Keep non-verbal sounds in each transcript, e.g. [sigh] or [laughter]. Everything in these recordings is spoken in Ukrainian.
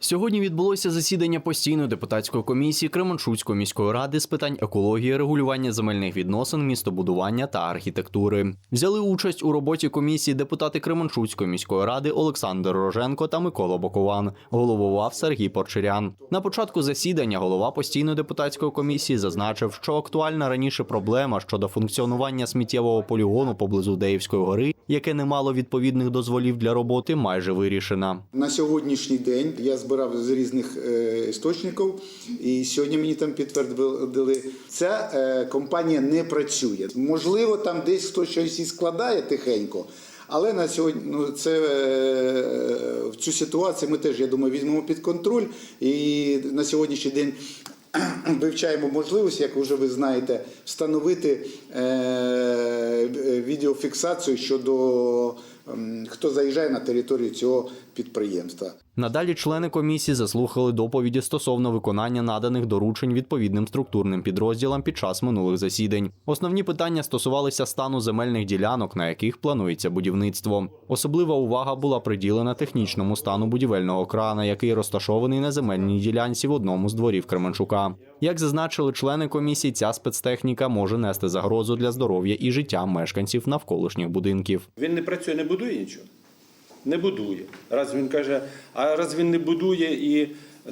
Сьогодні відбулося засідання постійної депутатської комісії Кременчуцької міської ради з питань екології, регулювання земельних відносин, містобудування та архітектури. Взяли участь у роботі комісії депутати Кременчуцької міської ради Олександр Роженко та Микола Бокован. Головував Сергій Порчерян. На початку засідання голова постійної депутатської комісії зазначив, що актуальна раніше проблема щодо функціонування сміттєвого полігону поблизу Деївської гори, яке не мало відповідних дозволів для роботи, майже вирішена. На сьогоднішній день я збирав з різних е, істочників, і сьогодні мені там підтвердили, ця е, компанія не працює. Можливо, там десь хтось щось і складає тихенько. Але на сьогодні ну, це е, в цю ситуацію ми теж, я думаю, візьмемо під контроль. І на сьогоднішній день [clears throat] вивчаємо можливість, як вже ви знаєте, встановити е, відеофіксацію щодо ем, хто заїжджає на територію цього підприємства. Надалі члени комісії заслухали доповіді стосовно виконання наданих доручень відповідним структурним підрозділам під час минулих засідань. Основні питання стосувалися стану земельних ділянок, на яких планується будівництво. Особлива увага була приділена технічному стану будівельного крана, який розташований на земельній ділянці в одному з дворів Кременчука. Як зазначили члени комісії, ця спецтехніка може нести загрозу для здоров'я і життя мешканців навколишніх будинків. Він не працює, не будує нічого. Не будує. Раз він каже, а раз він не будує і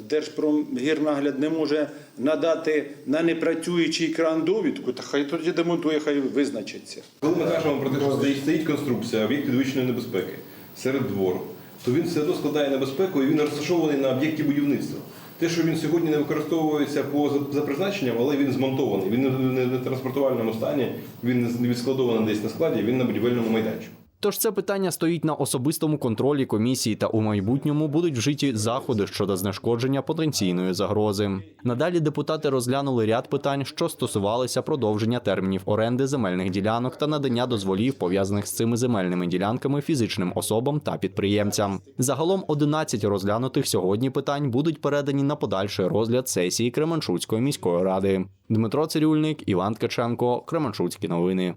Держпромгірнагляд не може надати на непрацюючий кран довідку, то хай тоді демонтує, хай визначиться. Коли ми кажемо про те, що стоїть, конструкція, об'єкт підвищеної небезпеки серед двору, то він все одно складає небезпеку і він розташований на об'єкті будівництва. Те, що він сьогодні не використовується по за- призначенням, але він змонтований. Він не в транспортувальному стані, він не відскладований десь на складі, він на будівельному майданчику. Тож це питання стоїть на особистому контролі комісії та у майбутньому будуть вжиті заходи щодо знешкодження потенційної загрози. Надалі депутати розглянули ряд питань, що стосувалися продовження термінів оренди земельних ділянок та надання дозволів пов'язаних з цими земельними ділянками фізичним особам та підприємцям. Загалом 11 розглянутих сьогодні питань будуть передані на подальший розгляд сесії Кременчуцької міської ради. Дмитро Цирюльник, Іван Ткаченко, Кременчуцькі новини.